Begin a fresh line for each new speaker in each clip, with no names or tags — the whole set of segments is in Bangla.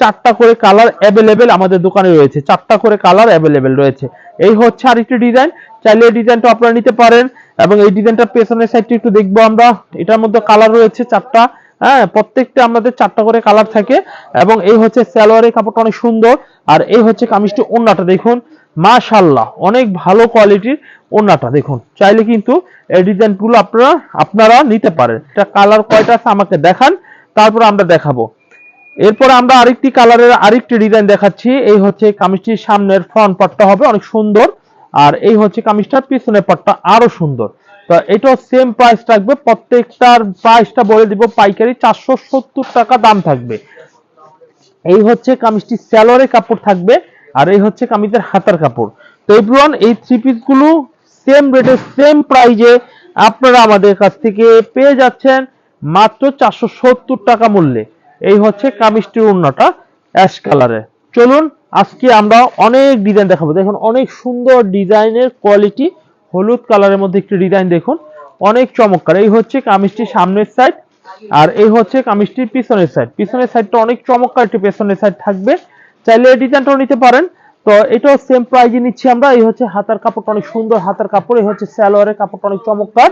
চারটা করে কালার অ্যাভেলেবেল আমাদের দোকানে রয়েছে। চারটা করে কালার অ্যাভেলেবেল রয়েছে। এই হচ্ছে আরেকটি ডিজাইন চাইলে এই ডিজাইনটা আপনারা নিতে পারেন এবং এই ডিজাইনটার পেছনের সাইডটা একটু দেখব আমরা। এটার মধ্যে কালার রয়েছে চারটা। হ্যাঁ প্রত্যেকটা আমাদের চারটা করে কালার থাকে এবং এই হচ্ছে সালোয়ারের কাপড়টা অনেক সুন্দর। আর এই হচ্ছে কামিজটি ওন্নাটা দেখুন। মাশাল্লাহ অনেক ভালো কোয়ালিটির ওন্নাটা দেখুন। চাইলে কিন্তু এই ডিজাইনগুলো আপনারা আপনারা নিতে পারেন। এটা কালার কয়টা আছে আমাকে দেখান, তারপর আমরা দেখাবো। এরপর আমরা আরেকটি কালারের আরেকটি ডিজাইন দেখাচ্ছি। এই হচ্ছে কামিজটির সামনের ফ্রন্ট পার্টটা হবে অনেক সুন্দর আর এই হচ্ছে কামিজটার পিছনের পার্টটা আরও সুন্দর। তো এটাও সেম প্রাইস থাকবে, প্রত্যেকটার প্রাইসটা বলে দিব, পাইকারি চারশো সত্তর টাকা দাম থাকবে। এই হচ্ছে কামিজটি স্যালোয়ারের কাপড় থাকবে আর এই হচ্ছে কামিজের হাতার কাপড়। তো এভরিওয়ান এই থ্রি পিসগুলো সেম রেটে সেম প্রাইজে আপনারা আমাদের কাছ থেকে পেয়ে যাচ্ছেন মাত্র চারশো সত্তর টাকা মূল্যে। এই হচ্ছে কামিজটির উন্নটা অ্যাশ কালারের চলুন, আজকে আমরা অনেক ডিজাইন দেখাবো। দেখুন, অনেক সুন্দর ডিজাইনের কোয়ালিটি হলুদ কালারের মধ্যে একটি ডিজাইন দেখুন। অনেক চমৎকার। এই হচ্ছে কামিজটির সামনের সাইড আর এই হচ্ছে কামিজটির পিছনের সাইড পিছনের সাইডটা অনেক চমৎকার একটি পেছনের সাইড থাকবে। চাইলে এই ডিজাইনটাও নিতে পারেন। তো এটাও সেম প্রাইজে নিচ্ছি আমরা। এই হচ্ছে হাতার কাপড়টা অনেক সুন্দর হাতার কাপড়। এই হচ্ছে সালোয়ারের কাপড়টা অনেক চমৎকার।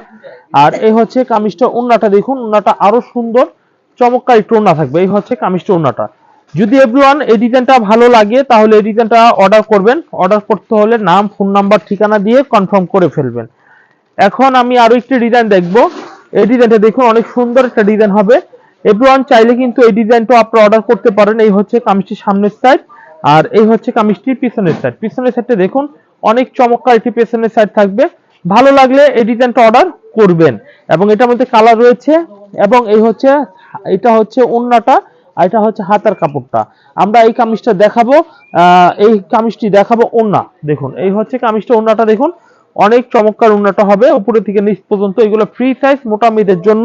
আর এই হচ্ছে কামিজটা উন্নাটা। দেখুন, উন্নাটা আরও সুন্দর। চমৎকার একটু উন্না থাকবে। এই হচ্ছে কামিজটা উন্নাটা যদি এভরিওয়ান এই ডিজাইনটা ভালো লাগে, তাহলে এই ডিজাইনটা অর্ডার করবেন। অর্ডার করতে হলে নাম ফোন নাম্বার ঠিকানা দিয়ে কনফার্ম করে ফেলবেন। এখন আমি আরও একটি ডিজাইন দেখব। এই ডিজাইনটা দেখুন, অনেক সুন্দর একটা ডিজাইন হবে। এভরিওয়ান চাইলে কিন্তু এই ডিজাইনটা আপনারা অর্ডার করতে পারেন। এই হচ্ছে কামিজটির সামনের সাইড আর এই হচ্ছে কামিজটির পিছনের সাইড পিছনের সাইডটা দেখুন, অনেক চমৎকার একটি পিছনের সাইড থাকবে। ভালো লাগলে এই ডিজাইনটা অর্ডার করবেন। এবং এটার মধ্যে কালার রয়েছে, এবং এই হচ্ছে এটা হচ্ছে ওন্নাটা আর এটা হচ্ছে হাতার কাপড়টা। আমরা এই কামিজটা দেখাবো এই কামিজটি দেখাবো ওন্না। দেখুন, এই হচ্ছে কামিজটা, ওন্নাটা দেখুন। অনেক চমৎকার উন্নত হবে। উপরে থেকে নিচ পর্যন্ত এগুলো ফ্রি সাইজ মোটা মেয়েদের জন্য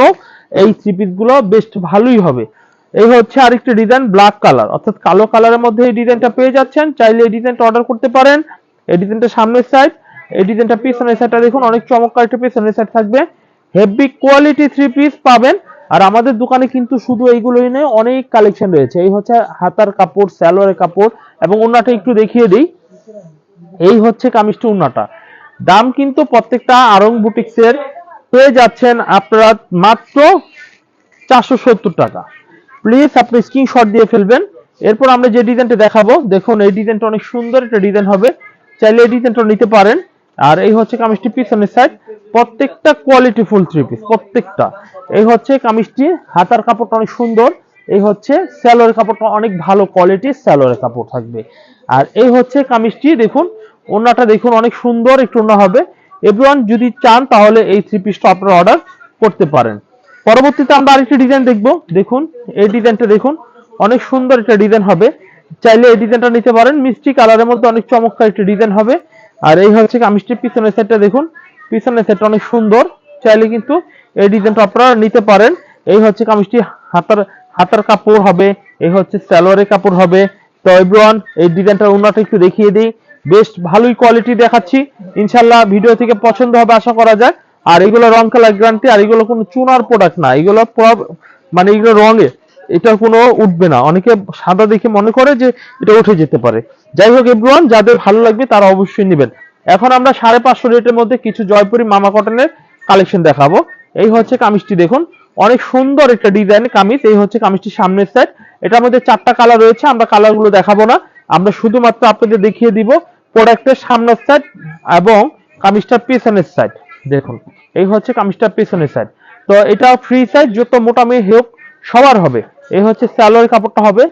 এই থ্রি পিসগুলো বেশ ভালোই হবে। এই হচ্ছে আরেকটি ডিজাইন ব্ল্যাক কালার অর্থাৎ কালো কালারের মধ্যে এই ডিজাইনটা পেয়ে যাচ্ছেন। চাইলে এই ডিজাইনটা অর্ডার করতে পারেন। এই ডিজাইনটা সামনের সাইড এই ডিজাইনটা পিছনের সাইডটা দেখুন, অনেক চমৎকার একটা পিছনের সাইড থাকবে। হেভি কোয়ালিটি থ্রি পিস পাবেন। আর আমাদের দোকানে কিন্তু শুধু এইগুলোই নেই অনেক কালেকশন রয়েছে। এই হচ্ছে হাতার কাপড় স্যালোয়ারের কাপড় এবং ওনাটা একটু দেখিয়ে দিই। এই হচ্ছে কামিজটি উন্নাটা দাম কিন্তু প্রত্যেকটা আরং বুটিক্সের পেয়ে যাচ্ছেন আপনারা মাত্র চারশো সত্তর টাকা। প্লিজ আপনি স্ক্রিনশট দিয়ে ফেলবেন। এরপর আমরা যে ডিজাইনটা দেখাবো, দেখুন এই ডিজাইনটা অনেক সুন্দর একটা ডিজাইন হবে। চাইলে এই ডিজাইনটা নিতে পারেন। আর এই হচ্ছে কামিজটি পিছনের সাইড প্রত্যেকটা কোয়ালিটি ফুল থ্রি পিস প্রত্যেকটা। এই হচ্ছে কামিজটি, হাতার কাপড়টা অনেক সুন্দর, এই হচ্ছে স্যালোয়ারের কাপড়টা অনেক ভালো কোয়ালিটির স্যালোয়ারের কাপড় থাকবে। আর এই হচ্ছে কামিজটি, দেখুন ওনাটা দেখুন অনেক সুন্দর, একটু ওনা হবে। এভরিওয়ান যদি চান, তাহলে এই থ্রি পিসটা আপনারা অর্ডার করতে পারেন। পরবর্তীতে আমরা আরেকটি ডিজাইন দেখব। দেখুন, এই ডিজাইনটা দেখুন, অনেক সুন্দর একটা ডিজাইন হবে। চাইলে এই ডিজাইনটা নিতে পারেন। মিষ্টি কালারের মধ্যে অনেক চমৎকার একটা ডিজাইন হবে। আর এই হচ্ছে কামিজটির পিছনের সেটটা দেখুন। পিছনের সেটটা অনেক সুন্দর। চাইলে কিন্তু এই ডিজাইনটা আপনারা নিতে পারেন। এই হচ্ছে কামিজটি হাতার হাতার কাপড় হবে, এই হচ্ছে সালোয়ারের কাপড় হবে। তো এই ডিজাইনটার উন্নটা একটু দেখিয়ে দিই। বেশ ভালোই কোয়ালিটি দেখাচ্ছি। ইনশাল্লাহ ভিডিও থেকে পছন্দ হবে, আশা করা যায়। আর এগুলো রং কালার গ্যারান্টি আর এগুলো কোনো চুনার প্রোডাক্ট না। এগুলো মানে এগুলো রঙে এটা কোনো উঠবে না। অনেকে সাদা দেখে মনে করে যে এটা উঠে যেতে পারে। যাই হোক এভরিওয়ান যাদের ভালো লাগবে তারা অবশ্যই নেবেন। এখন আমরা সাড়ে পাঁচশো রেটের মধ্যে কিছু জয়পুরি মামা কটনের কালেকশন দেখাবো। এই হচ্ছে কামিজটি দেখুন। অনেক সুন্দর একটা ডিজাইন কামিজ। এই হচ্ছে কামিজটির সামনের সাইড এটার মধ্যে চারটা কালার রয়েছে, আমরা কালারগুলো দেখাবো না। আমরা শুধুমাত্র আপনাদের দেখিয়ে দিব প্রোডাক্টের সামনের সাইড এবং কামিজটার পিছনের সাইড দেখুন, এই হচ্ছে কামিজটার পিছনের সাইড তো এটা ফ্রি সাইজ যত মোটা মেয়ে হোক, সবার হবে। এই হচ্ছে স্যালোয়ার কাপড়টা হবে।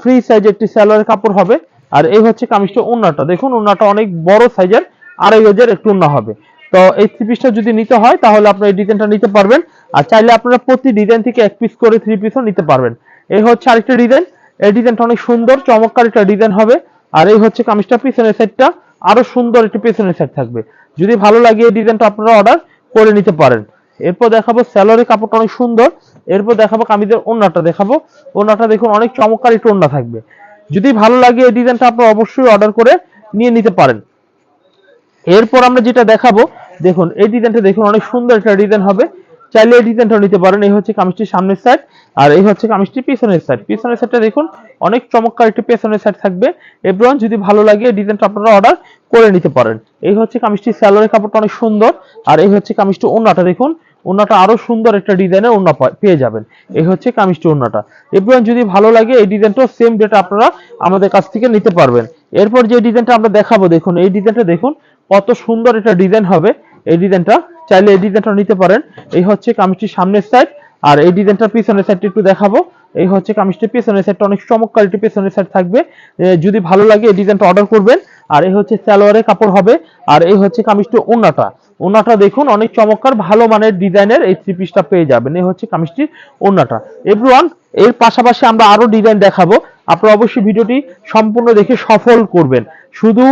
ফ্রি সাইজ একটি স্যালোয়ার কাপড় হবে। আর এই হচ্ছে কামিজটা উন্নাটা। দেখুন, উন্নাটা অনেক বড় সাইজের, আড়াই গজের একটু উন্না হবে। তো এই থ্রি পিসটা যদি নিতে হয়, তাহলে আপনারা এই ডিজাইনটা নিতে পারবেন। আর চাইলে আপনারা প্রতি ডিজাইন থেকে এক পিস করে থ্রি পিসও নিতে পারবেন। এই হচ্ছে আরেকটা ডিজাইন এই ডিজাইনটা অনেক সুন্দর, চমৎকার একটা ডিজাইন হবে। আর এই হচ্ছে কামিজটা পিছনের সাইডটা আরও সুন্দর একটি পেছনের সাইড থাকবে। যদি ভালো লাগে এই ডিজাইনটা আপনারা অর্ডার করে নিতে পারেন। এরপর দেখাবো স্যালোয়ারের কাপড়টা অনেক সুন্দর। এরপর দেখাবো কামিজের ওন্নাটা দেখাবো। ওন্নাটা দেখুন, অনেক চমৎকার একটু ওন্না থাকবে। যদি ভালো লাগে এই ডিজাইনটা আপনারা অবশ্যই অর্ডার করে নিয়ে নিতে পারেন। এরপর আমরা যেটা দেখাবো, দেখুন, এই ডিজাইনটা দেখুন, অনেক সুন্দর একটা ডিজাইন হবে। চাইলে এই ডিজাইনটা নিতে পারেন, এই হচ্ছে কামিজটির সামনের সাইড আর এই হচ্ছে কামিজটির পিছনের সাইড পিছনের সাইডটা দেখুন, অনেক চমৎকার একটি পেছনের সাইড থাকবে। এভরিওয়ান যদি ভালো লাগে, এই ডিজাইনটা আপনারা অর্ডার করে নিতে পারেন। এই হচ্ছে কামিজটির স্যালোয়ারের কাপড়টা অনেক সুন্দর, আর এই হচ্ছে কামিজটি ওন্নাটা দেখুন ওন্নাটা আরও সুন্দর একটা ডিজাইনের ওন্না পা- পেয়ে যাবেন। এই হচ্ছে কামিজটি ওন্নাটা এভরিওয়ান যদি ভালো লাগে, এই ডিজাইনটাও সেম ডেটা আপনারা আমাদের কাছ থেকে নিতে পারবেন। এরপর যে ডিজাইনটা আমরা দেখাবো, দেখুন, এই ডিজাইনটা দেখুন, কত সুন্দর একটা ডিজাইন হবে। এই ডিজাইনটা, চাইলে এই ডিজাইনটা নিতে পারেন। এই হচ্ছে কামিজটির সামনের সাইড আর এই ডিজাইনটার পিছনের সাইডটা একটু দেখাবো। এই হচ্ছে কামিজটির পেছনের সাইডটা অনেক চমৎকার একটি পেছনের সাইড থাকবে। যদি ভালো লাগে এই ডিজাইনটা অর্ডার করবেন। আর এই হচ্ছে সালোয়ারের কাপড় হবে। আর এই হচ্ছে কামিজটি ওন্নাটা ওন্নাটা দেখুন, অনেক চমৎকার, ভালো মানের ডিজাইনের এই থ্রি পিসটা পেয়ে যাবেন। এই হচ্ছে কামিজটির ওন্নাটা এভরিওয়ান এর পাশাপাশি আমরা আরও ডিজাইন দেখাবো। আপনারা অবশ্যই ভিডিওটি সম্পূর্ণ দেখে সফল করবেন। শুধু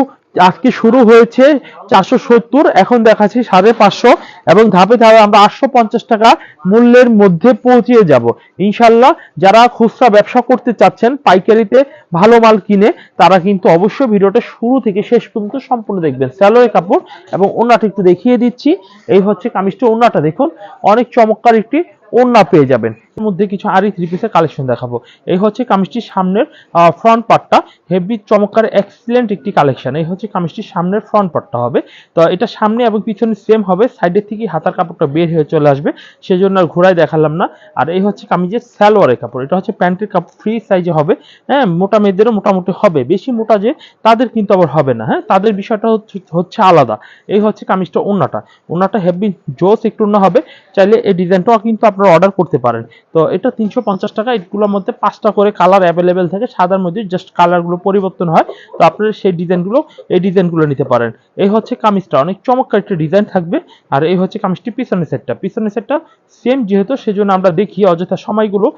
আজকে শুরু হয়েছে চারশো সত্তর, এখন দেখাচ্ছি সাড়ে পাঁচশো এবং ধাপে ধাপে আমরা আটশো পঞ্চাশ টাকা মূল্যের মধ্যে পৌঁছিয়ে যাব। ইনশাল্লাহ যারা খুচরা ব্যবসা করতে চাচ্ছেন, পাইকারিতে ভালো মাল কিনে, তারা কিন্তু অবশ্যই ভিডিওটা শুরু থেকে শেষ পর্যন্ত সম্পূর্ণ দেখবেন। স্যালোয়ের কাপড় এবং ওন্নাটা একটু দেখিয়ে দিচ্ছি। এই হচ্ছে কামিজটা ওন্নাটা দেখুন, অনেক চমৎকার একটি ওন্না পেয়ে যাবেন। মধ্যে কিছু আরি থ্রি পিসের কালেকশন দেখাবো। এই হচ্ছে কামিজটির সামনের ফ্রন্ট পার্টটা হেভি চমৎকার এক্সিলেন্ট একটি কালেকশন এই হচ্ছে কামিজটির সামনের ফ্রন্ট পার্টটা হবে। তো এটা সামনে এবং পিছনে সেম হবে। সাইডের থেকে হাতার কাপড়টা বের হয়ে চলে আসবে। সেজন্য আর ঘোরায় দেখালাম না। আর এই হচ্ছে কামিজের সালোয়ারের কাপড়। এটা হচ্ছে প্যান্টের কাপড় ফ্রি সাইজে হবে। হ্যাঁ মোটা মেয়েদেরও মোটামুটি হবে। বেশি মোটা যে তাদের কিন্তু আবার হবে না। হ্যাঁ তাদের বিষয়টা হচ্ছে আলাদা। এই হচ্ছে কামিজটা ওনাটা ওনাটা হেভি জোস একটু অন্য হবে। চাইলে এই ডিজাইনটাও কিন্তু আপনারা অর্ডার করতে পারেন। তো এটা তিনশো পঞ্চাশ টাকা, এগুলোর মধ্যে পাঁচটা করে কালার অ্যাভেলেবেল থাকে, সাদার মধ্যে জাস্ট কালারগুলো পরিবর্তন হয়। তো আপনারা সেই ডিজাইনগুলো এই ডিজাইনগুলো নিতে পারেন। এই হচ্ছে কামিজটা, অনেক চমৎকার একটা ডিজাইন থাকবে। আর এই হচ্ছে কামিজটি পিছনের সেটটা পিছনের সেটটা সেম যেহেতু, সেজন্য আমরা দেখি অযথা সময়গুলো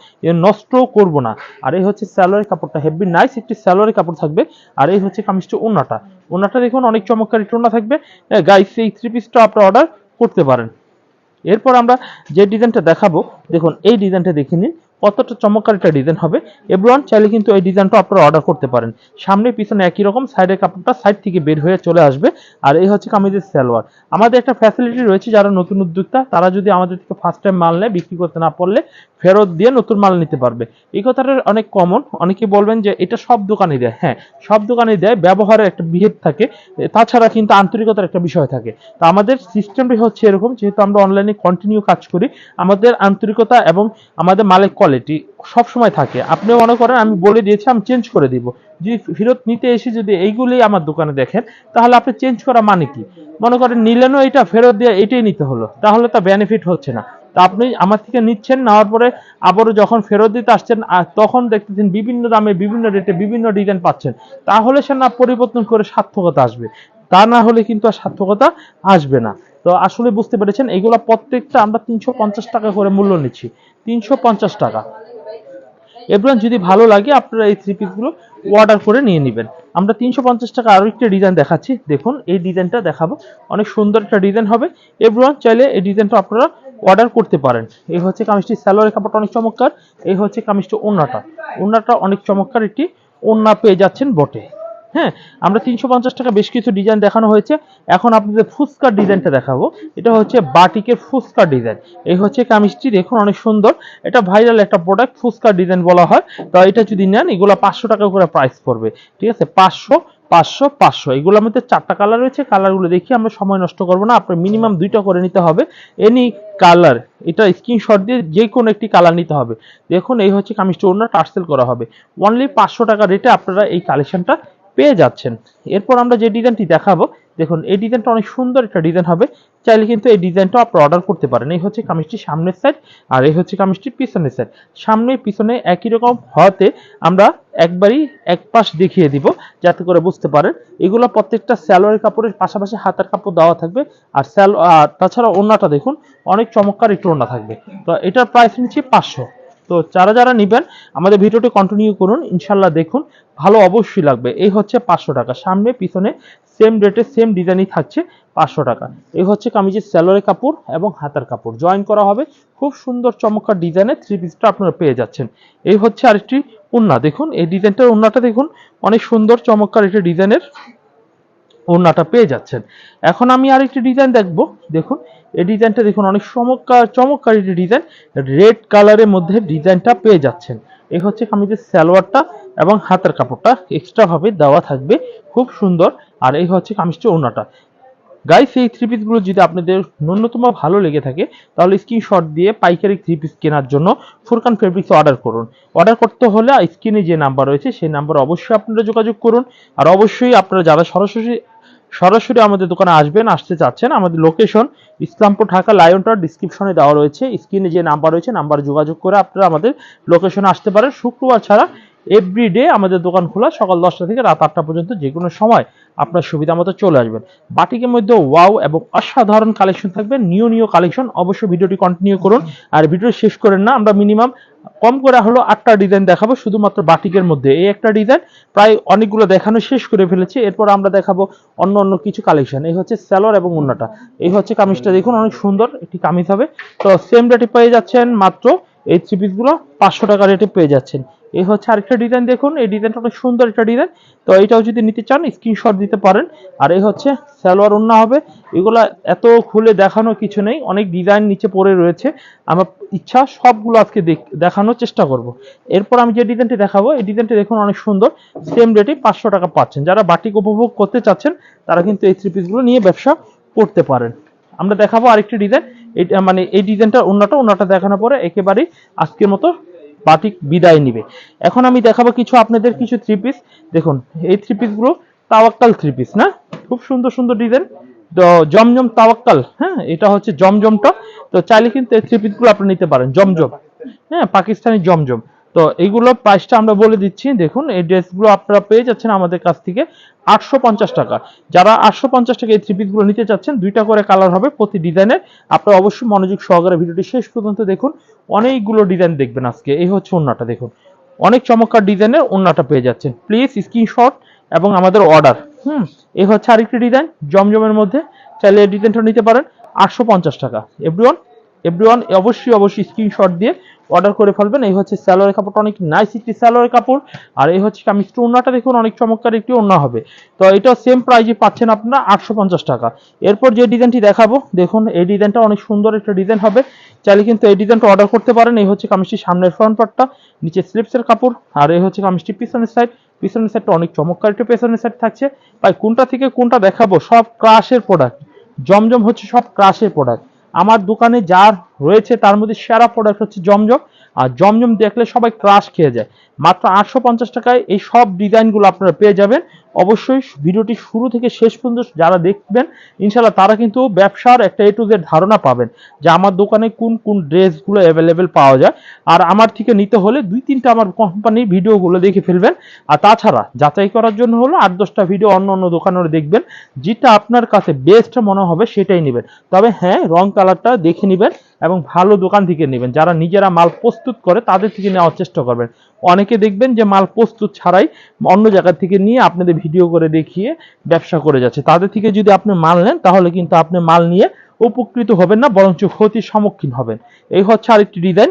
নষ্ট করব না। আর এই হচ্ছে স্যালোয়ারের কাপড়টা হেভি নাইস একটি স্যালোয়ারের কাপড় থাকবে। আর এই হচ্ছে কামিজটি ওনাটা ওনাটা দেখুন অনেক চমৎকার একটি ওন্না থাকবে। গাইস এই থ্রি পিসটা আপনারা অর্ডার করতে পারেন। এরপর আমরা যে ডিজাইনটা দেখাবো দেখুন এই ডিজাইনটা দেখে নিন কতটা চমৎকার একটা ডিজাইন হবে। এভরিওয়ান চাইলে কিন্তু এই ডিজাইনটা আপনারা অর্ডার করতে পারেন। সামনে, পিছনে একই রকম সাইডের কাপড়টা সাইড থেকে বের হয়ে চলে আসবে। আর এই হচ্ছে কামিজের সালোয়ার। আমাদের একটা ফ্যাসিলিটি রয়েছে যারা নতুন উদ্যোক্তা, তারা যদি আমাদের থেকে ফার্স্ট টাইম মাল নেয়, বিক্রি করতে না পারলে ফেরত দিয়ে নতুন মাল নিতে পারবে। এই কথাটা অনেক কমন অনেকে বলবেন যে এটা সব দোকানে দেয়। হ্যাঁ সব দোকানে দেয়। ব্যবহারের একটা বিহেভ থাকে। তাছাড়া কিন্তু আন্তরিকতার একটা বিষয় থাকে। তো আমাদের সিস্টেমটাই হচ্ছে এরকম। যেহেতু আমরা অনলাইনে কন্টিনিউ কাজ করি, আমাদের আন্তরিকতা এবং আমাদের মালের কোয়ালিটি সবসময় থাকে। আপনি মনে করেন, আমি বলে দিয়েছি, আমি চেঞ্জ করে দিব। যদি ফেরত নিতে এসে যদি এইগুলোই আমার দোকানে দেখেন, তাহলে আপনি চেঞ্জ করা মানে কি? মনে করেন নিলেনও এটা, ফেরত দিয়ে এটাই নিতে হলো। তাহলে তা বেনিফিট হচ্ছে না। তা আপনি আমার থেকে নিচ্ছেন, নেওয়ার পরে আবারও যখন ফেরত দিতে আসছেন আর তখন দেখতেছেন বিভিন্ন দামে, বিভিন্ন রেটে বিভিন্ন ডিজাইন পাচ্ছেন। তাহলে সে না পরিবর্তন করে সার্থকতা আসবে। তা না হলে কিন্তু আর সার্থকতা আসবে না। তো আসলে বুঝতে পেরেছেন, এগুলো প্রত্যেকটা আমরা তিনশো পঞ্চাশ টাকা করে মূল্য নিচ্ছি। তিনশো পঞ্চাশ টাকা। এবার যদি ভালো লাগে, আপনারা এই থ্রি পিসগুলো অর্ডার করে নিয়ে নেবেন। আমরা তিনশো পঞ্চাশ টাকা আরও একটা ডিজাইন দেখাচ্ছি। দেখুন, এই ডিজাইনটা দেখাবো। অনেক সুন্দর একটা ডিজাইন হবে। এভরিওয়ান চাইলে এই ডিজাইনটা আপনারা অর্ডার করতে পারেন। এই হচ্ছে কামিজটি স্যালোয়ারের কাপড়টা অনেক চমৎকার। এই হচ্ছে কামিজটি ওন্নাটা ওন্নাটা অনেক চমৎকার একটি ওন্না পেয়ে যাচ্ছেন বটে। হ্যাঁ আমরা তিনশো পঞ্চাশ টাকা বেশ কিছু ডিজাইন দেখানো হয়েছে। এখন আপনাদের ফুচকার ডিজাইনটা দেখাবো। এটা হচ্ছে বাটিকের ফুচকার ডিজাইন এই হচ্ছে কামিজটি দেখুন অনেক সুন্দর। এটা ভাইরাল একটা প্রোডাক্ট ফুচকার ডিজাইন বলা হয়। তো এটা যদি নেন, এগুলো পাঁচশো টাকা করে প্রাইস পড়বে। ঠিক আছে? পাঁচশো পাঁচশো পাঁচশো। এগুলোর মধ্যে চারটা কালার রয়েছে। কালারগুলো দেখি, আমরা সময় নষ্ট করব না। আপনার মিনিমাম দুইটা করে নিতে হবে। এনি কালার এটা স্ক্রিনশট দিয়ে যে কোনো একটি কালার নিতে হবে। দেখুন, এই হচ্ছে কামিজটা অন্য টার্সেল করা হবে। অনলি পাঁচশো টাকা রেটে আপনারা এই কালেকশনটা পেয়ে যাচ্ছেন। এরপর আমরা যে ডিজাইনটি দেখাবো, দেখুন, এই ডিজাইনটা অনেক সুন্দর একটা ডিজাইন হবে। চাইলে কিন্তু এই ডিজাইনটা আপনারা অর্ডার করতে পারেন। এই হচ্ছে কামিজটি সামনের সাইড আর এই হচ্ছে কামিজটি পিছনের সাইড সামনে, পিছনে একই রকম হওয়াতে আমরা একবারই এক পাশ দেখিয়ে দিব, যাতে করে বুঝতে পারেন। এগুলো প্রত্যেকটা স্যালোয়ারের কাপড়ের পাশাপাশি হাতার কাপড় দেওয়া থাকবে, আর স্যালো আর তাছাড়া ওড়নাটা দেখুন, অনেক চমৎকার একটু ওড়না থাকবে। তো এটার প্রাইস নিচ্ছি পাঁচশো। তো যারা যারা নেবেন, আমাদের ভিডিওটি কন্টিনিউ করুন, ইনশাল্লাহ দেখুন, ভালো অবশ্যই লাগবে। এই হচ্ছে পাঁচশো টাকা। সামনে, পিছনে সেম রেটে সেম ডিজাইনই থাকছে পাঁচশো টাকা। এই হচ্ছে কামিজের স্যালোয়ারের কাপড় এবং হাতার কাপড়। জয়েন করা হবে খুব সুন্দর চমৎকার ডিজাইনের থ্রি পিসটা আপনারা পেয়ে যাচ্ছেন। এই হচ্ছে আরেকটি উন্না। দেখুন, এই ডিজাইনটার উন্নাটা দেখুন, অনেক সুন্দর চমৎকার একটি ডিজাইনের ওড়নাটা পেয়ে যাচ্ছেন। এখন আমি আরেকটি ডিজাইন দেখব। দেখুন, এই ডিজাইনটা দেখুন, অনেক চমৎকার চমৎকার একটি ডিজাইন রেড কালারের মধ্যে ডিজাইনটা পেয়ে যাচ্ছেন। এই হচ্ছে কামিজের সালোয়ারটা এবং হাতের কাপড়টা। এক্সট্রাভাবে দেওয়া থাকবে। খুব সুন্দর। আর এই হচ্ছে কামিজটি ওড়নাটা। গাইস এই থ্রি পিসগুলো যদি আপনাদের ন্যূনতম ভালো লেগে থাকে, তাহলে স্ক্রিনশট দিয়ে পাইকারি থ্রি পিস কেনার জন্য ফুরকান ফেব্রিক্স অর্ডার করুন। অর্ডার করতে হলে স্ক্রিনে যে নাম্বার রয়েছে, সেই নাম্বার অবশ্যই আপনারা যোগাযোগ করুন। আর অবশ্যই আপনারা যারা সরাসরি সরাসরি আমাদের দোকানে আসবেন, আসতে চাচ্ছেন, আমাদের location Islampur Dhaka lion tower ডিসক্রিপশনে দেওয়া রয়েছে। স্ক্রিনে যে নাম্বার রয়েছে নাম্বার যোগাযোগ করে আপনারা আমাদের লোকেশনে আসতে পারেন। শুক্রবার ছাড়া এভরিডে আমাদের দোকান খোলা সকাল দশটা থেকে রাত আটটা পর্যন্ত যে কোনো সময়। আপনার সুবিধা মতো চলে আসবেন। বাটিকের মধ্যে ওয়াও এবং অসাধারণ কালেকশন থাকবে। নিউ নিউ কালেকশন অবশ্যই ভিডিওটি কন্টিনিউ করুন। আর ভিডিও শেষ করেন না, আমরা মিনিমাম কম করে হলো আটটা ডিজাইন দেখাবো, শুধুমাত্র বাটিকের মধ্যে। এই একটা ডিজাইন প্রায় অনেকগুলো দেখানো শেষ করে ফেলেছি। এরপর আমরা দেখাবো অন্য অন্য কিছু কালেকশন এই হচ্ছে স্যালোর এবং অন্যটা এই হচ্ছে কামিজটা দেখুন, অনেক সুন্দর একটি কামিজ হবে। তো সেম রেটে পেয়ে যাচ্ছেন মাত্র এই থ্রি পিসগুলো পাঁচশো টাকা রেটে পেয়ে যাচ্ছেন। এই হচ্ছে আরেকটা ডিজাইন দেখুন। এই ডিজাইনটা অনেক সুন্দর একটা ডিজাইন তো এইটাও যদি নিতে চান স্ক্রিনশট দিতে পারেন। আর এই হচ্ছে সালোয়ার ওন্না হবে। এগুলো এত খুলে দেখানো কিছু নেই। অনেক ডিজাইন নিচে পড়ে রয়েছে। আমার ইচ্ছা সবগুলো আজকে দেখ- দেখানোর চেষ্টা করব। এরপর আমি যে ডিজাইনটি দেখাবো, এই ডিজাইনটি দেখুন অনেক সুন্দর। সেম রেটে পাঁচশো টাকা পাচ্ছেন। যারা বাটিক উপভোগ করতে চাচ্ছেন, তারা কিন্তু এই থ্রি পিসগুলো নিয়ে ব্যবসা করতে পারেন। আমরা দেখাবো আরেকটি ডিজাইন মানে এই ডিজাইনটা অন্যটা অন্যটা দেখানোর পরে একেবারেই আজকের মতো বাটিক বিদায় নিবে। এখন আমি দেখাবো কিছু আপনাদের কিছু থ্রি পিস দেখুন, এই থ্রি পিসগুলো তাওয়াক্কাল থ্রি পিস না? খুব সুন্দর সুন্দর ডিজাইন জমজম তাওয়াক্কাল হ্যাঁ? এটা হচ্ছে জমজমটা। তো চাইলে কিন্তু এই থ্রি পিসগুলো আপনি নিতে পারেন, জমজম। হ্যাঁ পাকিস্তানি জমজম। তো এইগুলো প্রাইসটা আমরা বলে দিচ্ছি। দেখুন, এই ড্রেসগুলো আপনারা পেয়ে যাচ্ছেন আমাদের কাছ থেকে আটশো পঞ্চাশ টাকা। যারা আটশো পঞ্চাশ টাকা এই থ্রি পিসগুলো নিতে চাচ্ছেন, দুইটা করে কালার হবে প্রতি ডিজাইনের আপনারা অবশ্যই মনোযোগ সহকারে ভিডিওটি শেষ পর্যন্ত দেখুন। অনেকগুলো ডিজাইন দেখবেন আজকে। এই হচ্ছে ওন্নাটা দেখুন। অনেক চমৎকার ডিজাইনের ওন্নাটা পেয়ে যাচ্ছেন। প্লিজ স্ক্রিনশট এবং আমাদের অর্ডার হুম এই হচ্ছে আরেকটি ডিজাইন জমজমের মধ্যে। চাইলে এই ডিজাইনটা নিতে পারেন। আটশো পঞ্চাশ টাকা। এভরিওয়ান এভরিওয়ান অবশ্যই অবশ্যই স্ক্রিনশট দিয়ে অর্ডার করে ফেলবেন। এই হচ্ছে স্যালোয়ারের কাপড়টা, অনেক নাইস একটি স্যালোয়ারের কাপড়। আর এই হচ্ছে কামিজটা ওন্নাটা দেখুন, অনেক চমৎকার একটি ওন্না হবে। তো এটা সেম প্রাইজে পাচ্ছেন আপনারা আটশো পঞ্চাশ টাকা। এরপর যে ডিজাইনটি দেখাবো, দেখুন, এই ডিজাইনটা অনেক সুন্দর একটা ডিজাইন হবে। চাইলে কিন্তু এই ডিজাইনটা অর্ডার করতে পারেন। এই হচ্ছে কামিজটির সামনের ফ্রন্ট পার্টটা নিচে স্লিপসের কাপড়। আর এই হচ্ছে কামিজটি পিছনের সাইড পিছনের সাইডটা অনেক চমৎকার একটা পেছনের সাইড থাকছে। ভাই, কোনটা থেকে কোনটা দেখাবো? সব ক্রাশের প্রোডাক্ট জমজম হচ্ছে সব ক্রাশের প্রোডাক্ট আমার দোকানে যার রয়েছে তার মধ্যে সেরা প্রোডাক্ট হচ্ছে জমজম। আর জমজম দেখলে সবাই ক্রাশ খেয়ে যায়। মাত্র আটশো পঞ্চাশ টাকায় এই সব ডিজাইনগুলো আপনারা পেয়ে যাবেন। অবশ্যই ভিডিওটি শুরু থেকে শেষ পর্যন্ত যারা দেখবেন ইনশাল্লাহ তারা কিন্তু ব্যবসার একটা এ টু জেড ধারণা পাবেন যে আমার দোকানে কোন কোন ড্রেসগুলো অ্যাভেলেবেল পাওয়া যায়। আর আমার থেকে নিতে হলে দুই তিনটা আমার কোম্পানির ভিডিওগুলো দেখে ফেলবেন। আর তাছাড়া যাচাই করার জন্য হলো আট দশটা ভিডিও অন্য অন্য দোকানের দেখবেন। যেটা আপনার কাছে বেস্ট মনে হবে সেটাই নেবেন। তবে হ্যাঁ রং কালারটা দেখে নেবেন এবং ভালো দোকান থেকে নেবেন। যারা নিজেরা মাল প্রস্তুত করে তাদের থেকে নেওয়ার চেষ্টা করবেন। অনেকে দেখবেন যে মাল প্রস্তুত ছাড়াই অন্য জায়গা থেকে নিয়ে আপনাদের ভিডিও করে দেখিয়ে ব্যবসা করে যাচ্ছে। তাদের থেকে যদি আপনি মাল নেন, তাহলে কিন্তু আপনি মাল নিয়ে উপকৃত হবেন না, বরঞ্চ ক্ষতির সম্মুখীন হবেন। এই হচ্ছে আরেকটি ডিজাইন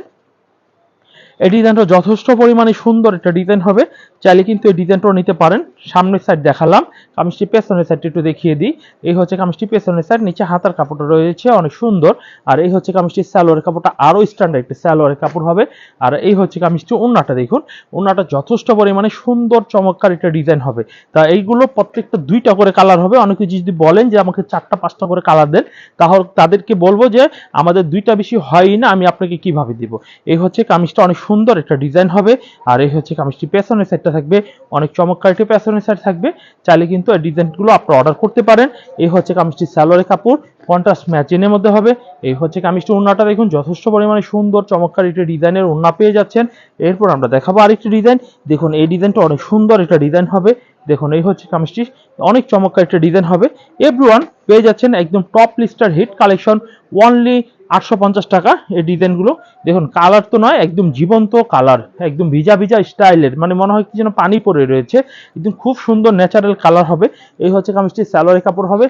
এই ডিজাইনটা যথেষ্ট পরিমাণে সুন্দর একটা ডিজাইন হবে। চাইলে কিন্তু এই ডিজাইনটাও নিতে পারেন। সামনের সাইড দেখালাম। কামিজটি পেছনের সাইডটা একটু দেখিয়ে দিই। এই হচ্ছে কামিজটি পেছনের সাইড নিচে হাতার কাপড়টা রয়েছে, অনেক সুন্দর। আর এই হচ্ছে কামিজটি সালোয়ারের কাপড়টা আরও স্ট্যান্ডার্ড একটা সালোয়ারের কাপড় হবে। আর এই হচ্ছে কামিজটি ওন্নাটা দেখুন। ওন্নাটা যথেষ্ট পরিমাণে সুন্দর, চমৎকার একটা ডিজাইন হবে। তা এইগুলো প্রত্যেকটা দুইটা করে কালার হবে। অনেকে যদি বলেন যে আমাকে চারটা, পাঁচটা করে কালার দেন, তাহলে তাদেরকে বলব যে আমাদের দুইটা বেশি হয় না, আমি আপনাকে কীভাবে দিব? এই হচ্ছে কামিজটা অনেক সুন্দর একটা ডিজাইন হবে। আর এই হচ্ছে কামিজটি পেছনের সাইডটা থাকবে। অনেক চমৎকার একটি পেছনের সাইড থাকবে। চাইলে কিন্তু এই ডিজাইনগুলো আপনারা অর্ডার করতে পারেন। এই হচ্ছে কামিজটি স্যালোয়ারের কাপড়। কন্ট্রাস্ট ম্যাচিনের মধ্যে হবে। এই হচ্ছে কামিজটি ওন্নাটা দেখুন, যথেষ্ট পরিমাণে সুন্দর, চমৎকার একটা ডিজাইনের ওন্না পেয়ে যাচ্ছেন। এরপর আমরা দেখাবো আরেকটি ডিজাইন দেখুন, এই ডিজাইনটা অনেক সুন্দর একটা ডিজাইন হবে। দেখুন, এই হচ্ছে কামিজটি অনেক চমৎকার একটা ডিজাইন হবে। এভরিওয়ান পেয়ে যাচ্ছেন একদম top lister hit collection only আটশো টাকা এই ডিজাইনগুলো দেখুন কালার তো নয়, একদম জীবন্ত কালার একদম ভিজা ভিজা স্টাইলের মানে মনে হয় কি যেন পানি পরে রয়েছে, একদম খুব সুন্দর ন্যাচারাল কালার হবে, এই হচ্ছে কামিজটি স্যালোয়ারের কাপড় হবে।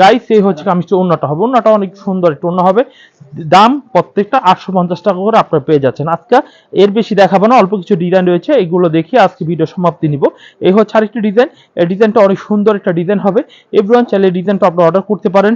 গাইস এই হচ্ছে কামিজটি অন্যটা হবে অন্যটা অনেক সুন্দর একটু অন্য হবে। দাম প্রত্যেকটা আটশো পঞ্চাশ টাকা করে আপনারা পেয়ে যাচ্ছেন। আজকে এর বেশি দেখাবো না, অল্প কিছু ডিজাইন রয়েছে, এগুলো দেখে আজকে ভিডিও সমাপ্তি নিব। এই হচ্ছে আরেকটি ডিজাইন এই ডিজাইনটা অনেক সুন্দর একটা ডিজাইন হবে। এভরিওয়ান চাইলে ডিজাইনটা আপনারা অর্ডার করতে পারেন।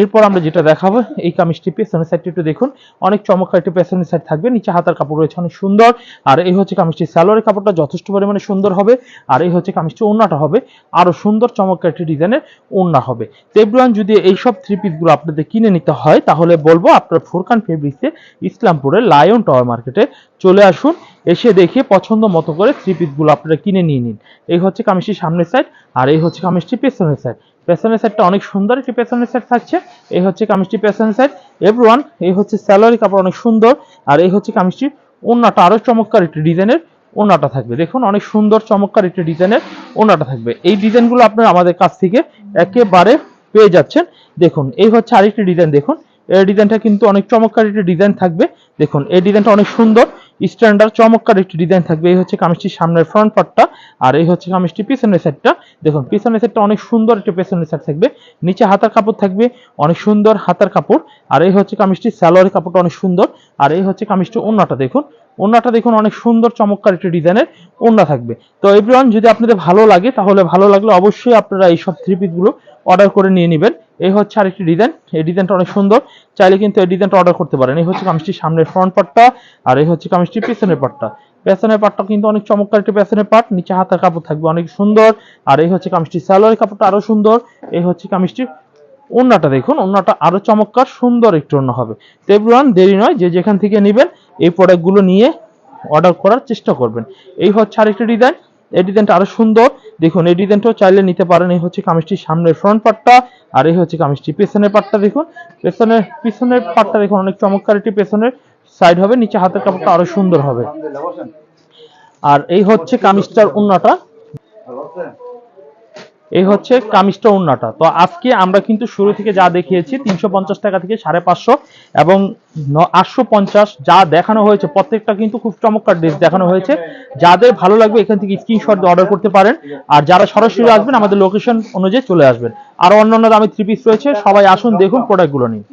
এরপর আমরা যেটা দেখাবো, এই কামিজটি পেছনের সাইডটি একটু দেখুন, অনেক চমৎকার একটি পেছনের সাইড থাকবে, নিচে হাতার কাপড় রয়েছে অনেক সুন্দর। আর এই হচ্ছে কামিজটি স্যালোয়ারের কাপড়টা যথেষ্ট পরিমাণে সুন্দর হবে। আর এই হচ্ছে কামিজটি ওড়নাটা হবে। আরও সুন্দর, চমৎকার একটি ডিজাইনের ওড়না হবে। তো যদি এইসব থ্রি পিসগুলো আপনাদের কিনে নিতে হয়, তাহলে বলব আপনার ফোরকান ফেব্রিক্সে ইসলামপুরের লায়ন টাওয়ার মার্কেটে চলে আসুন। এসে দেখে পছন্দ মতো করে থ্রি পিসগুলো আপনারা কিনে নিয়ে নিন। এই হচ্ছে কামিজটির সামনের সাইড আর এই হচ্ছে কামিজটি পেছনের সাইড পেছনের সাইডটা অনেক সুন্দর একটি পেছনের সাইড থাকছে। এই হচ্ছে কামিজটি পেছনের সাইড এভরিওয়ান এই হচ্ছে স্যালারি কাপড় অনেক সুন্দর। আর এই হচ্ছে কামিজটি ওড়নাটা আরও চমৎকার একটি ডিজাইনের ওনাটা থাকবে। দেখুন, অনেক সুন্দর, চমৎকার একটি ডিজাইনের ওনাটা থাকবে। এই ডিজাইনগুলো আপনারা আমাদের কাছ থেকে একেবারে পেয়ে যাচ্ছেন। দেখুন, এই হচ্ছে আরেকটি ডিজাইন। দেখুন, এই ডিজাইনটা কিন্তু অনেক চমৎকার একটি ডিজাইন থাকবে। দেখুন, এই ডিজাইনটা অনেক সুন্দর। স্ট্যান্ডার্ড চমৎকার একটি ডিজাইন থাকবে। এই হচ্ছে কামিজটির সামনের ফ্রন্ট পার্টটা আর এই হচ্ছে কামিজটি পিছনের সাইডটা দেখুন, পিছনের সাইডটা অনেক সুন্দর একটি পেছনের সাইড থাকবে। নিচে হাতার কাপড় থাকবে, অনেক সুন্দর হাতার কাপড়। আর এই হচ্ছে কামিজটি স্যালোয়ারের কাপড়টা অনেক সুন্দর। আর এই হচ্ছে কামিজটি ওন্নাটা দেখুন। ওন্নাটা দেখুন, অনেক সুন্দর চমৎকার একটি ডিজাইনের ওন্না থাকবে। তো এভরিওয়ান যদি আপনাদের ভালো লাগে, তাহলে ভালো লাগলে অবশ্যই আপনারা এই সব থ্রি পিসগুলো অর্ডার করে নিয়ে নেবেন। এই হচ্ছে আরেকটি ডিজাইন এই ডিজাইনটা অনেক সুন্দর। চাইলে কিন্তু এই ডিজাইনটা অর্ডার করতে পারেন। এই হচ্ছে কামিজটির সামনের ফ্রন্ট পার্টটা আর এই হচ্ছে কামিজটির পিছনের পার্টটা পেছনের পার্টটা কিন্তু অনেক চমৎকার একটি পেছনের পার্ট নিচে হাতার কাপড় থাকবে অনেক সুন্দর। আর এই হচ্ছে কামিজটির স্যালোয়ারের কাপড়টা আরও সুন্দর। এই হচ্ছে কামিজটির ওন্নাটা দেখুন। ওন্নাটা আরও চমৎকার, সুন্দর একটু ওন্না হবে। তো এভরিওয়ান দেরি নয়। যে যেখান থেকে নেবেন, এই প্রোডাক্টগুলো নিয়ে অর্ডার করার চেষ্টা করবেন। এই হচ্ছে আরেকটি ডিজাইন এই ডিজাইনটা আরও সুন্দর। দেখুন এই ডিজাইনটাও চাইলে নিতে পারেন। এই হচ্ছে কামিজটির সামনের ফ্রন্ট পার্টটা আর এই হচ্ছে কামিজটি পেছনের পার্টটা দেখুন। পেছনের পিছনের পার্টটা দেখুন অনেক চমৎকার একটি পেছনের সাইড হবে। নিচে হাতের কাপড়টা আরও সুন্দর হবে। আর এই হচ্ছে কামিজটার উন্নাটা। এই হচ্ছে কামিজটা উন্নাটা তো আজকে আমরা কিন্তু শুরু থেকে যা দেখিয়েছি, তিনশো পঞ্চাশ টাকা থেকে সাড়ে পাঁচশো এবং আটশো পঞ্চাশ যা দেখানো হয়েছে, প্রত্যেকটা কিন্তু খুব চমৎকার ড্রেস দেখানো হয়েছে। যাদের ভালো লাগবে এখান থেকে স্ক্রিনশট অর্ডার করতে পারেন। আর যারা সরাসরি আসবেন, আমাদের লোকেশন অনুযায়ী চলে আসবেন। আর অন্যান্য দামে থ্রি পিস রয়েছে, সবাই আসুন, দেখুন প্রোডাক্টগুলো নিন